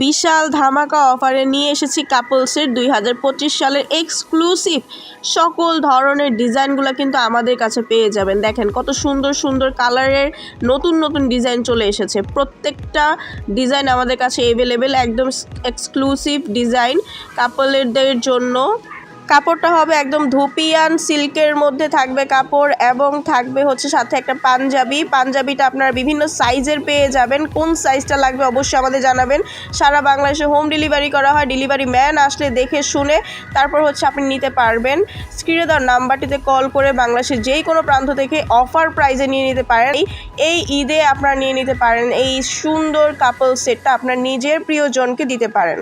বিশাল ধামাকা অফারে নিয়ে এসেছি কাপলসের দুই হাজার পঁচিশ সালের এক্সক্লুসিভ সকল ধরনের ডিজাইনগুলো কিন্তু আমাদের কাছে পেয়ে যাবেন। দেখেন কত সুন্দর সুন্দর কালারের নতুন নতুন ডিজাইন চলে এসেছে। প্রত্যেকটা ডিজাইন আমাদের কাছে এভেলেবেল একদম এক্সক্লুসিভ ডিজাইন কাপলদের জন্য। কাপড়টা হবে একদম ধুপিয়ান সিল্কের মধ্যে থাকবে কাপড় এবং থাকবে হচ্ছে সাথে একটা পাঞ্জাবি। পাঞ্জাবিটা আপনারা বিভিন্ন সাইজের পেয়ে যাবেন। কোন সাইজটা লাগবে অবশ্যই আমাদের জানাবেন। সারা বাংলাদেশে হোম ডেলিভারি করা হয়। ডেলিভারি ম্যান আসলে দেখে শুনে তারপর হচ্ছে আপনি নিতে পারবেন। স্ক্রিনে দেওয়ার নাম্বারটিতে কল করে বাংলাদেশের যেই কোনো প্রান্ত থেকে অফার প্রাইজে নিয়ে নিতে পারেন। এই ঈদে আপনারা নিয়ে নিতে পারেন। এই সুন্দর কাপল সেটটা আপনার নিজের প্রিয়জনকে দিতে পারেন।